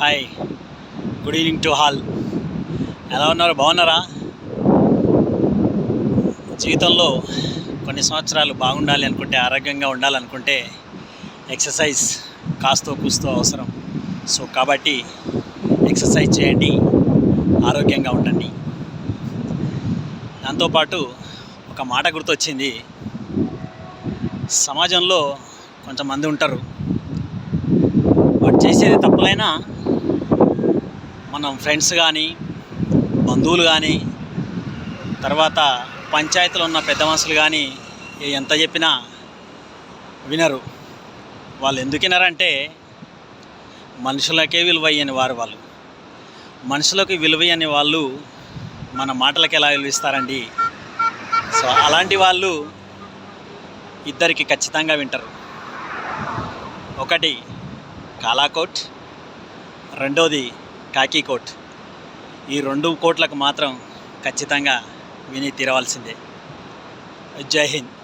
Hi good evening to all ఎలా ఉన్నారు? బాగున్నారా? జీవితంలో కొన్ని సంవత్సరాలు బాగుండాలి అనుకుంటే ఆరోగ్యంగా ఉండాలనుకుంటే ఎక్సర్సైజ్ కాస్తో కూస్తో అవసరం. సో కాబట్టి ఎక్సర్సైజ్ చేయండి. ఆరోగ్యంగా ఉండండి. దాంతోపాటు ఒక మాట గుర్తొచ్చింది. సమాజంలో కొంతమంది ఉంటారు. వాడు చేసేది తప్పులైనా మనం ఫ్రెండ్స్ కానీ బంధువులు కానీ తర్వాత పంచాయతీలో ఉన్న పెద్ద మనుషులు కానీ ఎంత చెప్పినా వినరు. వాళ్ళు ఎందుకు వినరంటే మనుషులకే విలువయ్యని వారు వాళ్ళు. మనుషులకు విలువ వాళ్ళు మన మాటలకు ఎలా విలువిస్తారండి సో అలాంటి వాళ్ళు ఇద్దరికి ఖచ్చితంగా వింటారు. ఒకటి కాలాకోట్ రెండోది కాకీ కోట్. ఈ రెండు కోట్లకు మాత్రం ఖచ్చితంగా విని తీరవలసిందే. జై హింద్.